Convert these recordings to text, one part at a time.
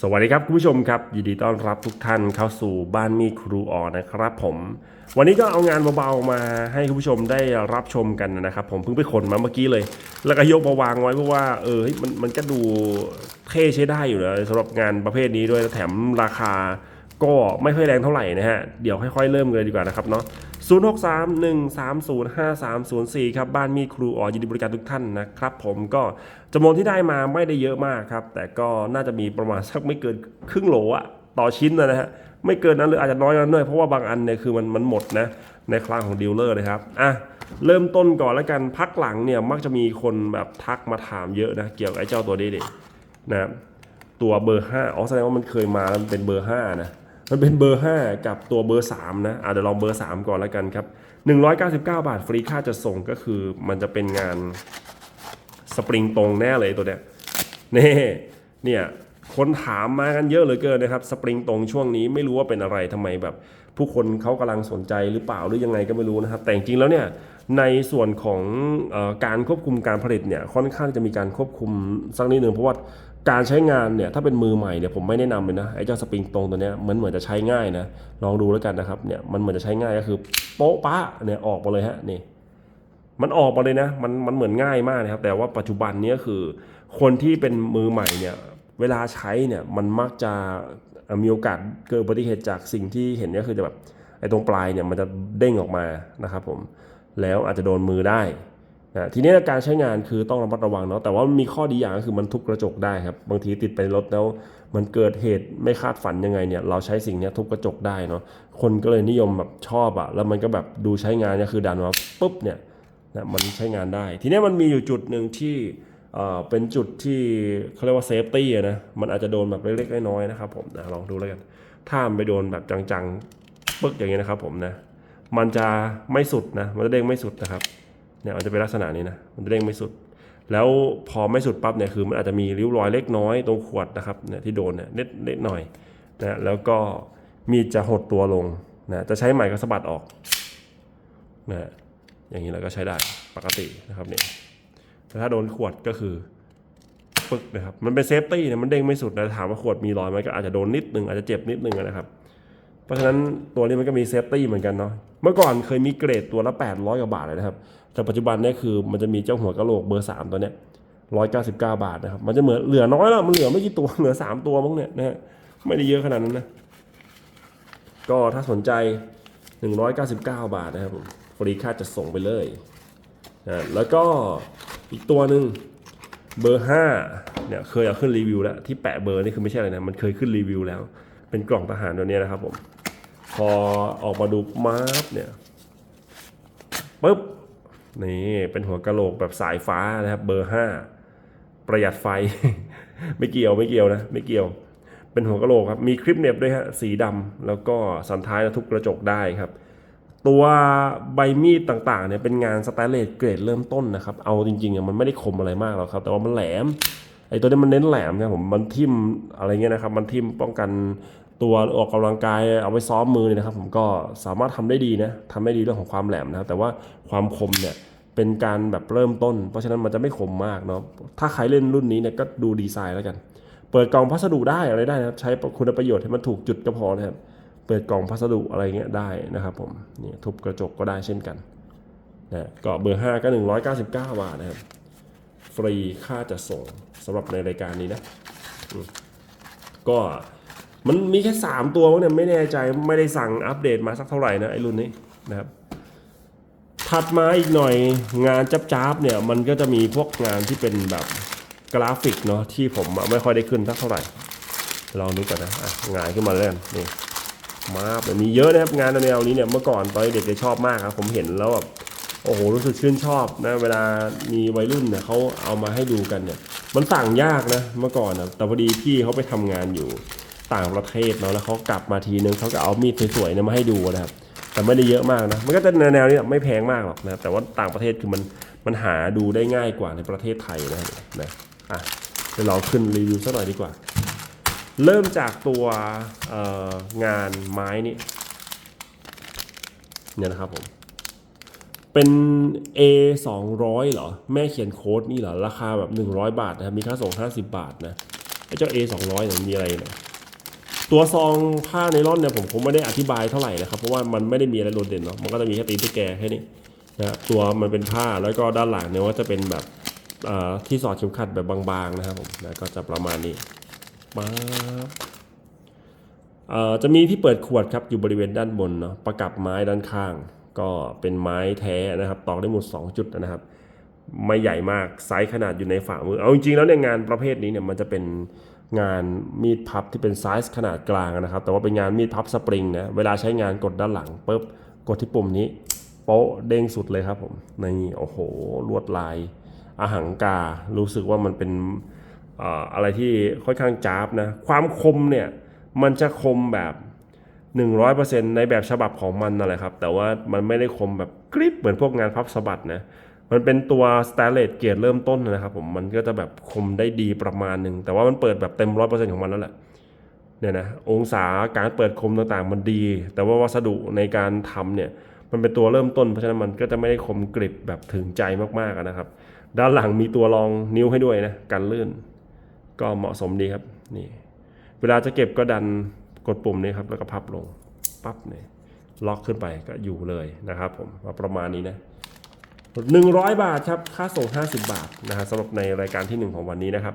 สวัสดีครับคุณผู้ชมครับ ยินดีต้อนรับทุกท่านเข้าสู่บ้านมีครูออนะครับผม วันนี้ก็เอางานเบาๆมาให้คุณผู้ชมได้รับชมกันนะครับ ผมเพิ่งไปขนมาเมื่อกี้เลย แล้วก็ยกมาวางไว้เพราะว่าเออมันมันก็ดูเท่ใช้ได้อยู่นะสำหรับงานประเภทนี้ด้วยแถมราคาก็ไม่ค่อยแรงเท่าไหร่นะฮะเดี๋ยวค่อยๆเริ่มเลยดีกว่านะครับเนาะ 0 6 3 1 3 0 5 3 0 4 ครับ บ้านมีครูอ๋อยินดีบริการทุกท่านนะครับผมก็จำนวนที่ได้มาไม่ได้เยอะมากครับ แต่ก็น่าจะมีประมาณสักไม่เกินครึ่งโหลอะต่อชิ้นนะฮะไม่เกินนั้นหรืออาจจะน้อยนั้นด้วยเพราะว่าบางอันเนี่ยคือมันมันหมดนะในคลังของดีลเลอร์นะครับอะเริ่มต้นก่อนแล้วกันพักหลังเนี่ยมักจะมีคนแบบทักมาถามเยอะนะเกี่ยวกับไอ้เจ้าตัวนี้ดินะตัวเบอร์5อ๋อแสดงว่ามันเคยมาแล้วมันเป็นเบอร์5นะ มันเป็นเบอร์ 5 กับตัวเบอร์ 3 นะอะเดี๋ยวลองเบอร์ 3 ก่อนแล้วกันครับ 199 บาทฟรีค่าจะส่งก็คือมันจะเป็นงานสปริงตรงแน่เลยตัวเนี้ยนี่เนี่ยคนถามมากันเยอะเหลือเกินนะครับสปริงตรงช่วงนี้ไม่รู้ว่าเป็นอะไรทำไมแบบ ผู้คนเขากำลังสนใจหรือเปล่าหรือยังไงก็ไม่รู้นะครับ แต่จริงแล้วเนี่ยในส่วนของอการควบคุมการผลิตเนี่ยค่อนข้างจะมีการควบคุมสักนิดหนึ่งเพราะว่า การใช้งานเนี่ยถ้าเป็นมือใหม่เนี่ยผมไม่แนะนำเลยนะไอ้เจ้าสปริงตรงตัวเนี้ยมันเหมือนจะใช้ง่ายนะลองดูแล้วกันนะครับเนี่ยมันเหมือนจะใช้ง่ายก็คือโป๊ะปะเนี่ยออกมาเลยฮะนี่มันออกมาเลยนะมันมันเหมือนง่ายมากนะครับ แต่ว่าปัจจุบันนี้คือ คนที่เป็นมือใหม่เนี่ยเวลาใช้เนี่ยมันมักจะมีโอกาสเกิดอุบัติเหตุจากสิ่งที่เห็นก็คือจะแบบไอ้ตรงปลายเนี่ยมันจะเด้งออกมานะครับผมแล้วอาจจะโดนมือได้ นะทีนี้การใช้งานคือต้องระมัดระวังเนาะแต่ว่ามันมีข้อดีอย่างก็คือมันทุบกระจกได้ครับบางทีติดไปรถแล้ว มันเกิดเหตุไม่คาดฝันยังไงเนี่ยเราใช้สิ่งนี้ทุบกระจกได้เนาะคนก็เลยนิยมแบบชอบอะแล้วมันก็แบบดูใช้งานเนี่ยคือดันมาปุ๊บเนี่ยนะมันใช้งานได้ ทีนี้มันมีอยู่จุดหนึ่งที่เอ่อเป็นจุดที่เขาเรียกว่าเซฟตี้นะมันอาจจะโดนแบบเล็กๆน้อยๆนะครับผมนะลองดูแล้วกันถ้ามันไปโดนแบบจังๆปึ๊กอย่างเงี้ยนะครับผมนะมันจะไม่สุดนะมันจะเด้งไม่สุดนะครับ เนี่ยมันจะเป็นลักษณะนี้นะมันจะเด้งไม่สุด แล้วพอไม่สุดปั๊บเนี่ยคือมันอาจจะมีริ้วรอยเล็กน้อยตรงขวดนะครับเนี่ยที่โดนเนี่ยเล็กเล็กหน่อยนะแล้วก็มีดจะหดตัวลงนะจะใช้ใหม่ก็สะบัดออกนะอย่างนี้เราก็ใช้ได้ปกตินะครับเนี่ยแต่ถ้าโดนขวดก็คือปึ๊กนะครับมันเป็นเซฟตี้เนี่ยมันเด้งไม่สุดนะถามว่าขวดมีรอยไหมก็อาจจะโดนนิดนึงอาจจะเจ็บนิดนึงนะครับ เพราะฉะนั้นตัวนี้มันก็มีเซฟตี้เหมือนกันเนาะ เมื่อก่อนเคยมีเกรดตัวละ 800กว่าบาทเลยนะครับ แต่ปัจจุบันเนี่ยคือมันจะมีเจ้าหัวกะโหลกเบอร์ 3 ตัวเนี้ย199 บาทนะครับ มันจะเหมือนเหลือน้อยแล้วมันเหลือไม่กี่ตัวเหลือ 3 ตัวมั้งเนี่ยนะฮะไม่ได้เยอะขนาดนั้นนะ ก็ถ้าสนใจ 199 บาทนะครับผมฟรีค่าจะส่งไปเลยนะแล้วก็อีกตัวหนึ่งเบอร์5เนี่ยเคยเอาขึ้นรีวิวแล้วที่แปะเบอร์นี่คือไม่ใช่อะไรนะมันเคยขึ้นรีวิวแล้ว เป็นกล่องทหารตัวนี้นะครับผม พอออกมาดูมาร์เนี่ยปุ๊บนี่เป็นหัวกะโหลกแบบสายฟ้านะครับเบอร์ 5 ประหยัดไฟ ไม่เกี่ยวไม่เกี่ยวนะไม่เกี่ยว เป็นหัวกะโหลกครับมีคลิปเน็บด้วยฮะสีดำแล้วก็สันท้ายนะทุบกระจกได้ครับ ตัวใบมีดต่างๆเนี่ยเป็นงานสแตนเลสเกรดเริ่มต้นนะครับ เอาจริงๆอะมันไม่ได้คมอะไรมากหรอกครับ แต่ว่ามันแหลมไอ้ตัวนี้มันเน้นแหลมนะผมมันทิ่มอะไรเงี้ยนะครับ มันทิ่มป้องกัน ตัวออกกำลังกายเอาไว้ซ้อมมือเนี่ยนะครับ ผมก็สามารถทำได้ดีนะทำได้ดีเรื่องของความแหลมนะครับแต่ว่าความคมเนี่ยเป็นการแบบเริ่มต้น เพราะฉะนั้นมันจะไม่คมมากเนาะถ้าใครเล่นรุ่นนี้เนี่ยก็ดูดีไซน์แล้วกัน เปิดกล่องพัสดุได้อะไรได้นะครับใช้คุณประโยชน์ให้มันถูกจุดก็พอนะครับเปิดกล่องพัสดุอะไรเงี้ยได้นะครับผมนี่ทุบกระจกก็ได้เช่นกันนะก็เบอร์ 5 ก็ 199 บาทนะครับ ฟรีค่าจะส่งสำหรับในรายการนี้นะก็ มันมีแค่3ตัวเนี่ยไม่แน่ใจไม่ได้สั่งอัปเดตมาสักเท่าไหร่นะไอรุ่นนี้นะครับ ถัดมาอีกหน่อยงานจับจ้าบเนี่ยมันก็จะมีพวกงานที่เป็นแบบกราฟิกเนาะที่ผมไม่ค่อยได้ขึ้นสักเท่าไหร่ลองดูก่อนนะะงานขึ้นมาแล้วนนี่มาแบบมีเยอะนะครับงานแนวนี้เนี่ยเมื่อก่อนตอนเด็กๆชอบมากครับผมเห็นแล้วแบบโอ้โหรู้สึกชื่นชอบนะเวลามีวัยรุ่นเนี่ยเขาเอามาให้ดูกันเนี่ย มันสั่งยากนะเมื่อก่อนนะแต่พอดีพี่เขาไปทำงานอยู่ ต่างประเทศเนาะแล้วเขากลับมาทีนึงเขาก็เอามีดสวยๆเนี่ยมาให้ดูนะครับ แต่ไม่ได้เยอะมากนะมันก็จะแนวๆนี้ไม่แพงมากหรอกนะแต่ว่าต่างประเทศคือมันมันหาดูได้ง่ายกว่าในประเทศไทยนะนะอะเดี๋ยวเราขึ้นรีวิวสักหน่อยดีกว่า เริ่มจากตัวงานไม้นี่เนี่ยนะครับผมเป็น A 200เหรอ แม่เขียนโค้ดนี่เหรอ ราคาแบบ 100 บาทนะครับ มีค่าส่ง 50 บาทนะไอ้เจ้า A 2 0 0เนี่ยมีอะไรนะ ตัวซองผ้าไนล่อนเนี่ยผมคงไม่ได้อธิบายเท่าไหร่นะครับ เพราะว่ามันไม่ได้มีอะไรโดดเด่นเนาะมันก็จะมีแค่ตีนตุ๊กแกแค่นี้นะตัวมันเป็นผ้าแล้วก็ด้านหลังเนี่ยว่าจะเป็นแบบที่สอดเข็มขัดแบบบางๆนะครับผมนะก็จะประมาณนี้ป๊าเอ่อจะมีที่เปิดขวดครับอยู่บริเวณด้านบนเนาะประกับไม้ด้านข้าง ก็เป็นไม้แท้นะครับตอกได้หมด 2 จุดนะครับ ไม่ใหญ่มากไซส์ขนาดอยู่ในฝ่ามือเอาจริงๆแล้วเนี่ยงานประเภทนี้เนี่ยมันจะเป็น งานมีดพับที่เป็นไซส์ขนาดกลางนะครับ แต่ว่าเป็นงานมีดพับสปริงนะเวลาใช้งานกดด้านหลังปุ๊บกดที่ปุ่มนี้โป๊ะเด้งสุดเลยครับผมนี่โอ้โหลวดลายอาหังกา รู้สึกว่ามันเป็นเอ่ออะไรที่ค่อนข้างจ้าบนะ ความคมเนี่ย มันจะคมแบบ 100%ในแบบฉบับของมันนั่นแหละครับ แต่ว่ามันไม่ได้คมแบบกริบเหมือนพวกงานพับสะบัดนะ มันเป็นตัวสแตนเลสเกียรดเริ่มต้นนะครับผมมันก็จะแบบคมได้ดีประมาณหนึ่งแต่ว่ามันเปิดแบบเต็มร้อยเปอร์เซ็นต์ของมันแล้วแหละเนี่ยนะองศาการเปิดคมต่างๆมันดี แต่ว่าวัสดุในการทำเนี่ยมันเป็นตัวเริ่มต้นเพราะฉะนั้นมันก็จะไม่ได้คมกริบแบบถึงใจมากๆนะครับ ด้านหลังมีตัวรองนิ้วให้ด้วยนะกันลื่น ก็เหมาะสมดีครับนี่เวลาจะเก็บก็ดันกดปุ่มนี้ครับแล้วก็พับลงปั๊บเนี่ยล็อกขึ้นไปก็อยู่เลยนะครับผมประมาณนี้นะ 100 บาทครับ ค่าส่ง 50 บาทนะฮะสำหรับในรายการที่ 1 ของวันนี้นะครับ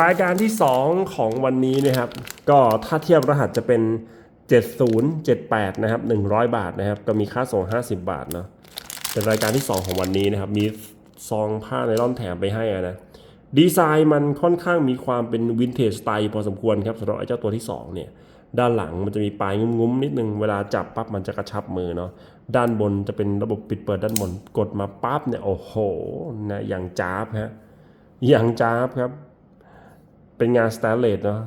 รายการที่ 2 ของวันนี้นะครับ ก็ถ้าเทียบรหัสจะเป็น 7078 นะครับ 100 บาทนะครับ ก็มีค่าส่ง 50 บาทเนาะ เป็นรายการที่ 2 ของวันนี้นะครับ มีซองผ้าไนล่อนแถมไปให้ะนะ ดีไซน์มันค่อนข้างมีความเป็นวินเทจสไตล์พอสมควรครับสำหรับไอ้เจ้าตัวที่ 2 เนี่ย ด้านหลังมันจะมีปลายงุ้มๆนิดนึงเวลาจับปั๊บมันจะกระชับมือเนาะด้านบนจะเป็นระบบปิดเปิดด้านบนกดมาปั๊บเนี่ยโอ้โหนะอย่างจ้าบฮะอย่างจ้าบครับ เป็นงานสแตนเลสเนาะ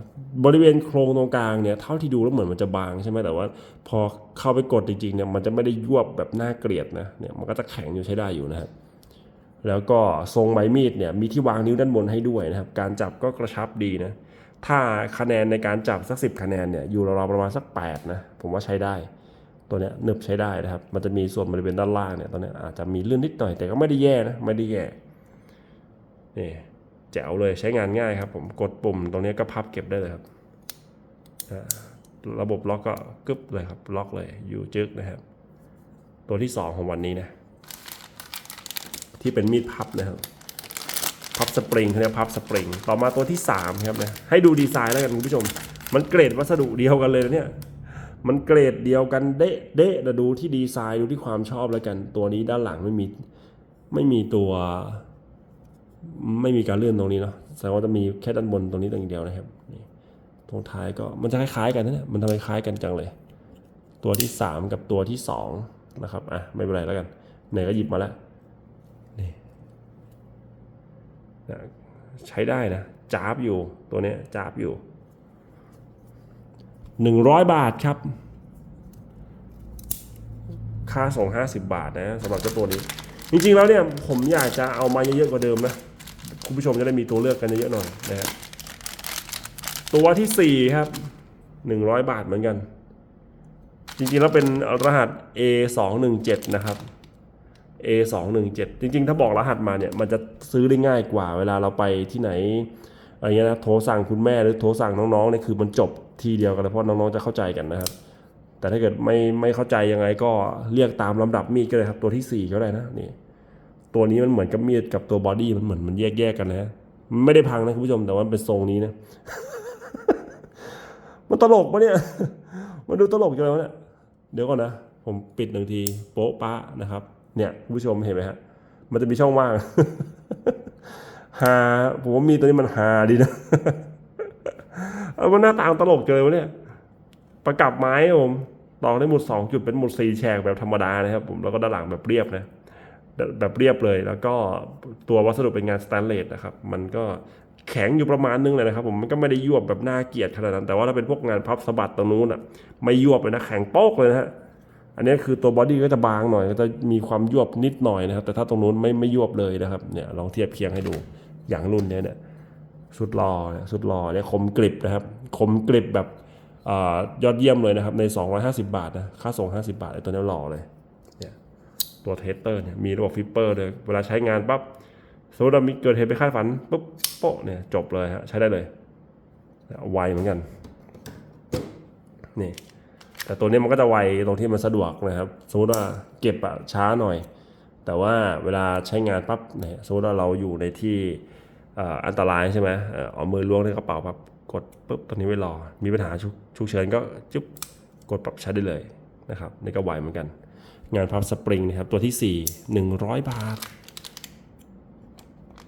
บริเวณโครงตรงกลางเนี่ยเท่าที่ดูแล้วเหมือนมันจะบางใช่ไหมแต่ว่า พอเข้าไปกดจริงๆเนี่ยมันจะไม่ได้ยวบแบบน่าเกลียดนะเนี่ยมันก็จะแข็งอยู่ใช้ได้อยู่นะครับแล้วก็ทรงใบมีดเนี่ยมีที่วางนิ้วด้านบนให้ด้วยนะครับ การจับก็กระชับดีนะ ถ้าคะแนนในการจับสักสิคะแนนเนี่ยอยู่ราวๆประมาณสัก 8 นะ ผมว่าใช้ได้ ตัวเนี้ยนึบใช้ได้นะครับ มันจะมีส่วนบริเวณด้านล่างเนี่ยตอนเนี้ยอาจจะมีเลื่อนนิดหน่อย แต่ก็ไม่ได้แย่นะ ไม่ได้แย่นี่แจ๋วเลยใช้งานง่ายครับ ผมกดปุ่มตรงเนี้ยก็พับเก็บได้เลยครับระบบล็อกก็กึบเลยครับ ล็อกเลยอยู่จึกนะครับ ตัวที่สองของวันนี้นะ ที่เป็นมีดพับนะครับ พับสปริงเขาเรียกพับสปริง ต่อมาตัวที่3ครับนะให้ดูดีไซน์แล้วกันคุณผู้ชม มันเกรดวัสดุเดียวกันเลยนะเนี่ยมันเกรดเดียวกันเดะเดะแต่ดูที่ดีไซน์ดูที่ความชอบแล้วกัน ตัวนี้ด้านหลังไม่มีไม่มีตัวไม่มีการเลื่อนตรงนี้เนาะแสดงว่าจะมีแค่ด้านบนตรงนี้ตรงเดียวนะครับตรงท้ายก็มันจะคล้ายๆกันนะเนี่ยมันทำไมคล้ายกันจังเลย ตัวที่ 3 กับตัวที่2นะครับอะไม่เป็นไรแล้วกันไหนก็หยิบมาแล้ว นะ ใช้ได้นะจาบอยู่ตัวนี้จาบอยู่หนึ่งร้อยบาทครับ ค่าส่งห้าสิบาทนะสำหรับเจ้าตัวนี้ จริงๆแล้วเนี่ยผมอยากจะเอามาเยอะๆกว่าเดิมนะ คุณผู้ชมจะได้มีตัวเลือกกันเยอะๆหน่อยนะฮะตัวที่สี่ครับหนึ่งร้อยบาทเหมือนกัน จริงๆแล้วเป็นรหัส A 2 1 7 นะครับ A 2 1 7 จริงๆ ถ้าบอกรหัสมาเนี่ย มันจะซื้อได้ง่ายกว่าเวลาเราไปที่ไหนอะไรเงี้ยนะโทรสั่งคุณแม่หรือโทรสั่งน้องๆเนี่ยคือมันจบทีเดียวกันเลยเพราะน้องๆจะเข้าใจกันนะครับ แต่ถ้าเกิดไม่ไม่เข้าใจยังไงก็เรียกตามลำดับมีดก็เลยครับ ตัวที่ 4 ก็ได้นะนี่ตัวนี้มันเหมือนกับมีดกับตัวบอดี้มันเหมือนมันแยกๆกันนะไม่ได้พังนะคุณผู้ชมแต่ว่าเป็นทรงนี้นะมันตลกปะเนี่ยมันดูตลกจังเลยวะเนี่ยเดี๋ยวก่อนนะ ผมปิดหนึ่งทีโป๊ะปะนะครับ เนี่ยผู้ชมเห็นไหมฮะมันจะมีช่องว่างฮาผมว่ามีตัวนี้มันฮาดีนะเอามันหน้าตาตลกเจอวะเนี่ยประกับไม้ผมตอกได้หมุดสองจุดเป็นหมุดสี่แฉกแบบธรรมดานะครับผมแล้วก็ด้านหลังแบบเรียบนะแบบเรียบเลยแล้วก็ตัววัสดุเป็นงานสแตนเลสนะครับ มันก็แข็งอยู่ประมาณนึงเลยนะครับ ผมมันก็ไม่ได้ยวบแบบน่าเกลียดขนาดนั้น แต่ว่าถ้าเป็นพวกงานพับสะบัดตรงนู้นอะไม่ยวบเลยนะแข็งโป๊กเลยนะฮะ อันนี้คือตัวบอดี้ก็จะบางหน่อยก็จะมีความยวบนิดหน่อยนะครับ แต่ถ้าตรงนู้นไม่ไม่ยวบเลยนะครับเนี่ยลองเทียบเคียงให้ดูอย่างรุ่นเนี้ยเนี่ยสุดรอเนี่ยสุดรอเนี่ยคมกริบนะครับคมกริบแบบอยอดเยี่ยมเลยนะครับใน 250 บาทนะค่าส่ง 50 บาทไอ้ตัวนี้หล่อเลยเนี่ยตัวเทสเตอร์เนี่ยมีระบบฟิปเปอร์เลยเวลาใช้งานปั๊บสมมติเรามีเกิดเหตุไปคาดฝันปุ๊บโป๊ะเนี่ยจบเลยฮะใช้ได้เลยไวเหมือนกันนี่ แต่ตัวนี้มันก็จะไวตรงที่มันสะดวกนะครับ สมมติว่าเก็บอะช้าหน่อย แต่ว่าเวลาใช้งานปั๊บเนี่ยสมมติว่าเราอยู่ในที่อันตรายใช่ไหมเออเอามือล้วงในกระเป๋าปั๊บกดปุ๊บตอนนี้ไว้รอ มีปัญหาฉุกฉุกเฉินก็จุ๊บกดปรับใช้ได้เลยนะครับนี่ก็ไวเหมือนกัน งานพับสปริงนะครับตัวที่ 4 100 บาท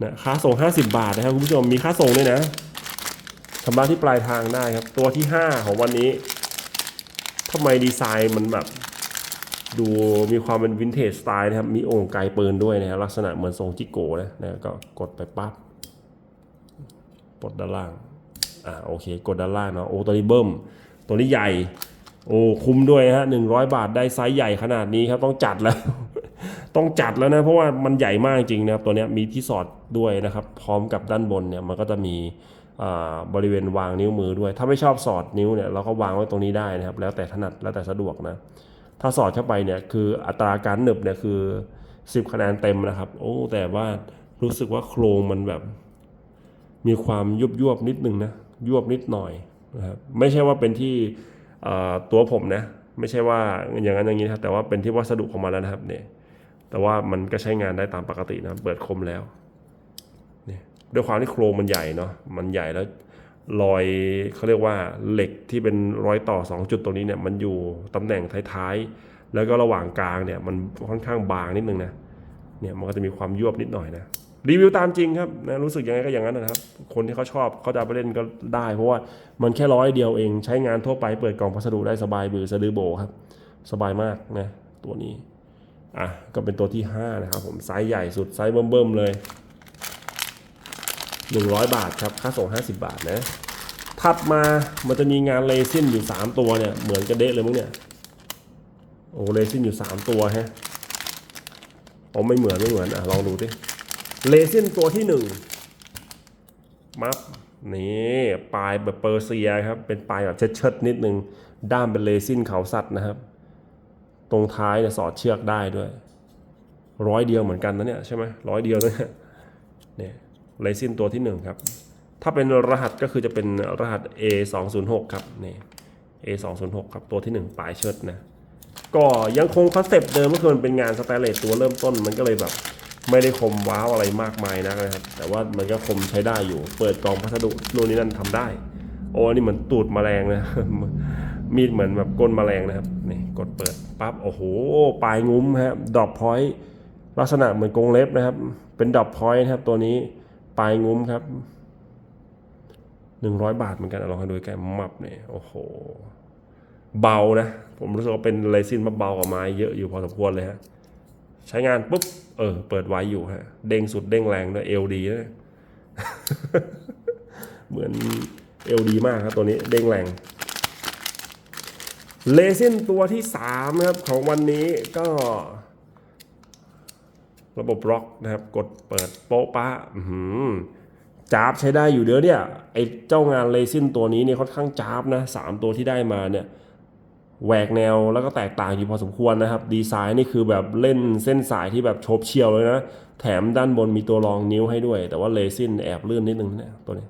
นะค่าส่ง 50 บาทนะครับคุณผู้ชมมีค่าส่งด้วยนะชำระที่ปลายทางได้ครับ ตัวที่ 5 ของวันนี้ ทำไมดีไซน์มันแบบ ดูมีความเป็นวินเทจสไตล์นะครับ มีโอ่งไกลปืนด้วยนะครับลักษณะเหมือนทรงจิโก้นะนะก็กดไปปั๊บกดด้านล่าง อ่าโอเค กดด้านล่างเนาะโอ้ตัวนี้เบิ้มตัวนี้ใหญ่ โอ้คุ้มด้วยฮะหนึ่งร้อยบาทได้ไซส์ใหญ่ขนาดนี้ครับต้องจัดแล้ว ต้องจัดแล้วนะ เพราะว่ามันใหญ่มากจริงนะครับ ตัวนี้มีที่สอดด้วยนะครับ พร้อมกับด้านบนเนี่ยมันก็จะมี บริเวณวางนิ้วมือด้วย ถ้าไม่ชอบสอดนิ้วเนี่ยเราก็วางไว้ตรงนี้ได้นะครับ แล้วแต่ถนัดแล้วแต่สะดวกนะ ถ้าสอดเข้าไปเนี่ยคืออัตราการหนึบเนี่ยคือ 10 คะแนนเต็มนะครับ โอ้แต่ว่ารู้สึกว่าโครงมันแบบ มีความยุบยวบๆนิดนึงนะยวบนิดหน่อยนะครับไม่ใช่ว่าเป็นที่ตัวผมนะ ไม่ใช่ว่าอย่างนั้นอย่างนี้นะครับแต่ว่าเป็นที่วัสดุของมันแล้วนะครับเนี่ยแต่ว่ามันก็ใช้งานได้ตามปกตินะเปิดคมแล้ว ด้วยความที่โครงมันใหญ่เนาะมันใหญ่แล้วรอยเขาเรียกว่าเหล็กที่เป็นรอยต่อ 2 จุดตรงนี้เนี่ยมันอยู่ตำแหน่งท้ายๆ แล้วก็ระหว่างกลางเนี่ยมันค่อนข้างบางนิดนึงนะเนี่ยมันก็จะมีความยวบนิดหน่อยนะรีวิวตามจริงครับนะรู้สึกยังไงก็อย่างนั้นนะครับ คนที่เขาชอบเขาจะไปเล่นก็ได้ เพราะว่ามันแค่ร้อยเดียวเองใช้งานทั่วไปเปิดกล่องพัสดุได้สบายบือสะดือโบครับ สบายมากนะตัวนี้อะก็เป็นตัวที่ 5 นะครับผมไซส์ใหญ่สุดไซส์เบิ่มๆเลย 100 บาทครับ ค่าส่ง 50 บาทนะ ถัดมามันจะมีงานเลซินอยู่ 3 ตัวเนี่ย เหมือนกระเดะเลยมั้งเนี่ย โอ้เลซินอยู่ 3 ตัวฮะอ๋อไม่เหมือนไม่เหมือนอะลองดูดิเลซินตัวที่หนึ่งมัฟนี่ปลายแบบเปอร์เซียครับ เป็นปลายแบบเชิดๆนิดนึง ด้ามเป็นเลซินเขาสัตว์นะครับ ตรงท้ายเนี่ยสอดเชือกได้ด้วย ร้อยเดียวเหมือนกันนะเนี่ยใช่ไหมร้อยเดียวนะเนี่ย เนี่ยเลซินตัวที่หนึ่งครับถ้าเป็นรหัสก็คือจะเป็นรหัส A 2 0 6ครับนี่ A 2 0 6ครับตัวที่หนึ่งปลายเชิดนะก็ยังคงคอนเซปต์เดิมก็คือมันเป็นงานสแตนเลสตัวเริ่มต้นมันก็เลยแบบไม่ได้คมว้าวอะไรมากมายนะครับ แต่ว่ามันก็คมใช้ได้อยู่ เปิดกล่องพัสดุนู่นนี่นั่นทำได้ โอ้นี่เหมือนตูดแมลงนะมีดเหมือนแบบก้นแมลงนะครับนี่กดเปิดปั๊บโอ้โหปลายงุ้มฮะดรอปพอยต์ลักษณะเหมือนกรงเล็บนะครับ เป็นดรอปพอยต์นะครับตัวนี้ ปลายงุ้มครับหนึ่งร้อยบาทเหมือนกันเอาลองให้ดูใกล้มับเนี่ยโอ้โห เบานะ ผมรู้สึกว่าเป็นเรซินมาเบากว่าไม้เยอะอยู่พอสมควรเลยฮะ ใช้งานปุ๊บ เออ เปิดไว้อยู่ฮะ เด้งสุดเด้งแรงด้วยเอลดีนะเหมือนเอลดีมากครับตัวนี้เด้งแรงเลซินตัวที่3นะครับของวันนี้ก็ ระบบล็อกนะครับ กดเปิดโป๊ะปะจ้าบใช้ได้อยู่เด้อเนี่ย ไอเจ้างานเลซินตัวนี้เนี่ยค่อนข้างจ้าบนะสามตัวที่ได้มาเนี่ยแหวกแนวแล้วก็แตกต่างอยู่พอสมควรนะครับ ดีไซน์นี่คือแบบเล่นเส้นสายที่แบบโฉบเฉียวเลยนะ แถมด้านบนมีตัวรองนิ้วให้ด้วย แต่ว่าเลซินแอบลื่นนิดนึงเนี่ยตัวนี้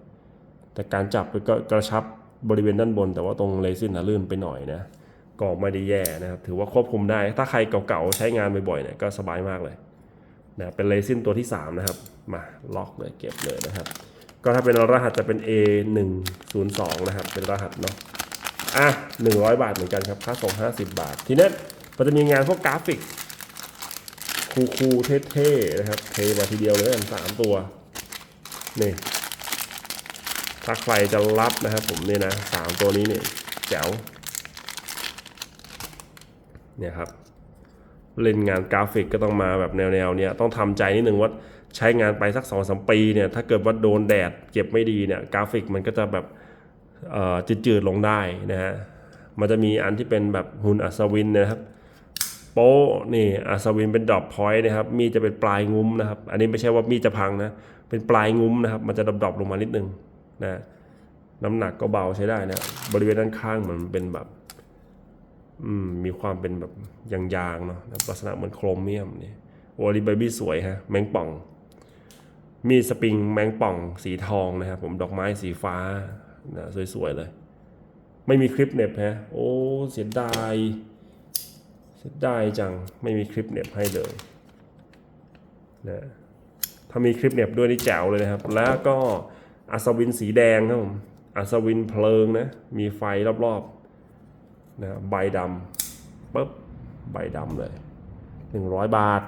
แต่การจับก็กระชับบริเวณด้านบน แต่ว่าตรงเลซินนะลื่นไปหน่อยนะก็ไม่ได้แย่นะครับ ถือว่าควบคุมได้ ถ้าใครเก่าๆใช้งานบ่อยๆเนี่ยก็สบายมากเลย นะเป็นเลซินตัวที่ 3 นะครับ มาล็อกเลยเก็บเลยนะครับ ก็ถ้าเป็นรหัสจะเป็น A 1 0 2 นะครับ เป็นรหัสเนาะอะ100 บาทเหมือนกันครับ ค่าส่ง 50 บาท ทีนี้มันจะมีงานพวกกราฟิก คูลๆเท่ๆนะครับ เทมาทีเดียวเลยสามตัว นี่ ถ้าใครจะรับนะครับผมเนี่ยนะสามตัวนี้เนี่ยแจ๋วเนี่ยครับ เล่นงานกราฟิกก็ต้องมาแบบแนวๆเนี่ยต้องทำใจนิดนึงว่าใช้งานไปสักสองสมปีเนี่ยถ้าเกิดว่าโดนแดดเก็บไม่ดีเนี่ยกราฟิกมันก็จะแบบจืดๆลงได้นะฮะมันจะมีอันที่เป็นแบบหุ่นอัศวินนะครับโป๊นี่อัศวินเป็นดรอปพอยต์นะครับมีจะเป็นปลายงุ้มนะครับ อันนี้ไม่ใช่ว่ามีจะพังนะเป็นปลายงุ้มนะครับ มันจะดรอปลงมานิดนึงนะน้ำหนักก็เบาใช้ได้นะบริเวณด้านข้างเหมือนเป็นแบบ มมีความเป็นแบบยางๆเนาะลักษณะเหมือนโครเมียมนี่โอลิบบี้สวยฮะ แมงป่อง มีสปริงแมงป่องสีทองนะครับผมดอกไม้สีฟ้านะสวยๆเลย ไม่มีคลิปเน็บฮะ โอ้ เสียดาย เสียดายจังไม่มีคลิปเน็บให้เลยนะถ้ามีคลิปเน็บด้วยนี่แจ๋วเลยนะครับ แล้วก็อัศวินสีแดงครับผมอัศวินเพลิงนะ มีไฟรอบๆ นะใบดำปุ๊บใบดำเลย 100 บาท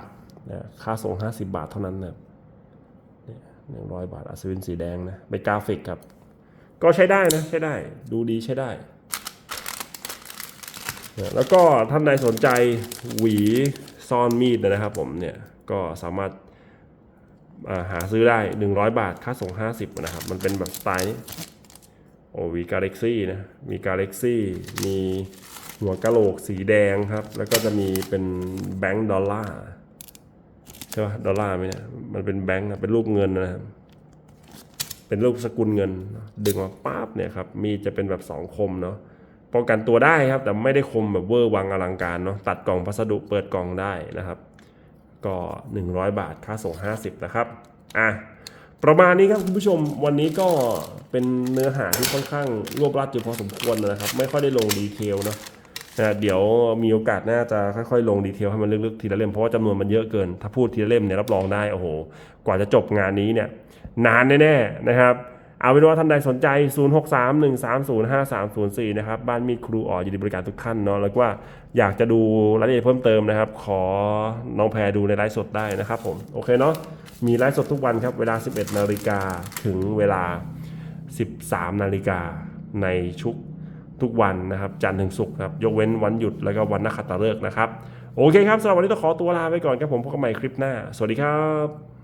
นะค่าส่ง 50 บาทเท่านั้นนะหนึ่งร้อยบาทอัศวินสีแดงนะเป็นกราฟิกครับ ก็ใช้ได้นะใช้ได้ดูดีใช้ได้ แล้วก็ท่านใดสนใจหวีซ่อนมีดนะครับผมเนี่ยก็สามารถาหาซื้อได้ 100 บาทค่าส่ง 50นะครับ มันเป็นแบบสไตล์นี้ โอ้วีกาเล็กซี่นะ มีกาเล็กซี่มีหัวกะโหลกสีแดงครับ แล้วก็จะมีเป็นแบงก์ดอลลาร์ใช่ป่ะดอลลาร์ไหมเนี่ยมันเป็นแบงก์นะเป็นรูปเงินนะครับเป็นรูปสกุลเงิน ดึงมาปั๊บเนี่ยครับ มีจะเป็นแบบสองคมเนาะป้องกันตัวได้ครับ แต่ไม่ได้คมแบบเวอร์วังอลังการเนาะตัดกล่องพัสดุเปิดกล่องได้นะครับ ก็ 100 บาทค่าส่ง 50 นะครับ อะ ประมาณนี้ครับคุณผู้ชมวันนี้ก็เป็นเนื้อหาที่ค่อนข้างรวบรัดอยู่พอสมควรนะครับ ไม่ค่อยได้ลงดีเทลนะนะเดี๋ยวมีโอกาสน่าจะค่อยๆ ลงดีเทลให้มันลึกๆทีละเล่มเพราะว่าจำนวนมันเยอะเกิน ถ้าพูดทีละเล่มเนี่ยรับรองได้โอ้โหกว่าจะจบงานนี้เนี่ยนานแน่ๆนะครับ เอาเป็นว่าท่านใดสนใจ 0631305304 นะครับ บ้านมีดครูอ๋อยินดีบริการทุกท่านเนาะ แล้วก็อยากจะดูรายละเอียดเพิ่มเติมนะครับ ขอน้องแพรดูในไลฟ์สดได้นะครับผม โอเคเนาะ มีไลฟ์สดทุกวันครับ เวลา 11 นาฬิกาถึงเวลา 13 นาฬิกาในชุกทุกวันนะครับ จันทร์ถึงศุกร์ครับ ยกเว้นวันหยุดแล้วก็วันนักขัตฤกษ์นะครับ โอเคครับสำหรับวันนี้ต้องขอตัวลาไปก่อนครับผม พบกันใหม่คลิปหน้า สวัสดีครับ